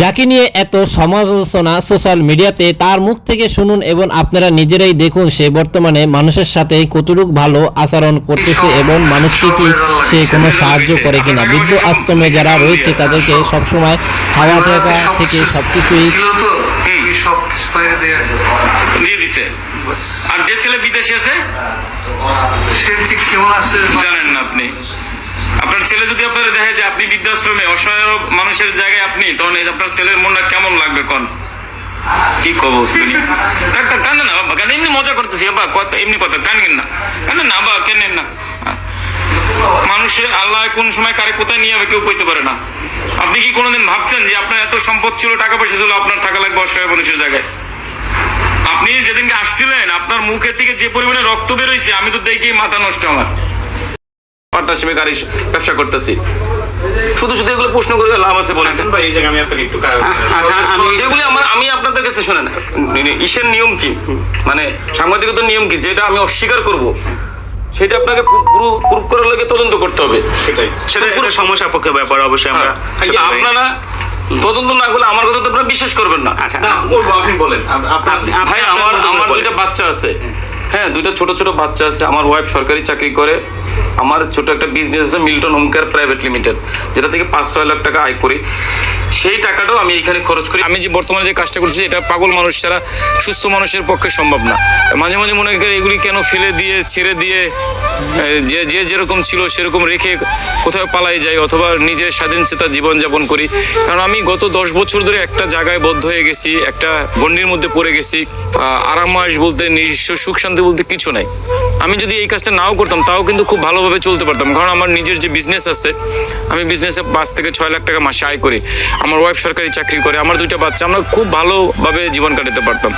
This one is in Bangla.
যাকে নিয়ে এত সমালোচনা সোশ্যাল মিডিয়াতে তার মুখ থেকে শুনুন এবং আপনারা নিজেরাই দেখুন সে বর্তমানে মানুষের সাথে কতটুকু ভালো আচরণ করতেছে এবং মানুষকে কি সে কোনো সাহায্য করে কিনা। বৃদ্ধ আশ্রমে যারা রয়েছে তাদেরকে সবসময় খাওয়া থাকা থেকে সব কিছু বাইরে দেয়া দিয়ে দিছে। আর যে ছেলে বিদেশে আছে? সে ঠিক কেমন আছে? জানেন না আপনি। ছেলে যদি আপনার দেখে যে আপনি বৃদ্ধাশ্রমে অসহায় মানুষের জায়গায় আপনি তখন আপনার ছেলের মনটা কেমন লাগবে কোন? কি কান্না না বাবা এমনি মজা করতেছি বাবা কত এমনি কথা কানেন না না বাবা কেনেন না। আল্লাহ কোন সময় কারে কোথায় নিয়ে কেউ কইতে পারে না। আপনি কি কোনোদিন ভাবছেন যে আপনার এত সম্পদ ছিল, টাকা পয়সা ছিল, আপনার থাকা লাগবে অসহায় মানুষের জায়গায়? আপনি যেদিনকে আসছিলেন, আপনার মুখের থেকে যে পরিমাণে রক্ত বেরোইছে, আমি তো দেখি মাথা নষ্ট আমার। পার্টনারশিপে গাড়ি ব্যবসা করতেছি। শুধু শুধু এগুলো প্রশ্ন করে লাভ আছে বলেছেন ভাই এই জায়গায় আমি আপনাকে একটু আচ্ছা আমি যেগুলি আমার আমি আপনাদের কাছে শোনেন ইসের নিয়ম কি? মানে সাংবাদিকতার নিয়ম কি? যেটা আমি অস্বীকার করব সেটা আপনাকে পুরো প্রুফ করার লাগে তদন্ত করতে হবে। সেটাই। সেটা পুরো সমস্যা পক্ষে ব্যাপার অবশ্যই আমরা কিন্তু আপনারা তদন্ত না করলে আমার কথা তো আপনারা বিশ্বাস করবেন না। আচ্ছা না বলব আপনি বলেন। ভাই আমার আমার দুইটা বাচ্চা আছে। হ্যাঁ। দুইটা ছোট ছোট বাচ্চা আছে। আমার ওয়াইফ সরকারি চাকরি করে। আমার ছোট একটা বিজনেস আছে Milton home care private limited যেটা থেকে পাঁচ ছয় লাখ টাকা আয় করি। সেই টাকাটাও আমি এখানে খরচ করি। আমি যে বর্তমানে যে কাজটা করছি, এটা পাগল মানুষ ছাড়া সুস্থ মানুষের পক্ষে সম্ভব না। মাঝে মাঝে মনে করি এগুলি কেন ফেলে দিয়ে, ছেড়ে দিয়ে যে যে যেরকম ছিল সেরকম রেখে কোথাও পালাই যাই অথবা নিজের স্বাধীনচেতা জীবনযাপন করি। কারণ আমি গত দশ বছর ধরে একটা জায়গায় বদ্ধ হয়ে গেছি, একটা গণ্ডির মধ্যে পড়ে গেছি। আরামাস বলতে, নিজস্ব সুখ শান্তি বলতে কিছু নাই। আমি যদি এই কাজটা নাও করতাম, তাও কিন্তু খুব ভালোভাবে চলতে পারতাম। কারণ আমার নিজের যে বিজনেস আছে, আমি বিজনেসে পাঁচ থেকে ছয় লাখ টাকা মাসে আয় করি। আমার ওয়াইফ সরকারি চাকরি করে, আমার দুইটা বাচ্চা, আমরা খুব ভালোভাবে জীবন কাটাতে পারতাম।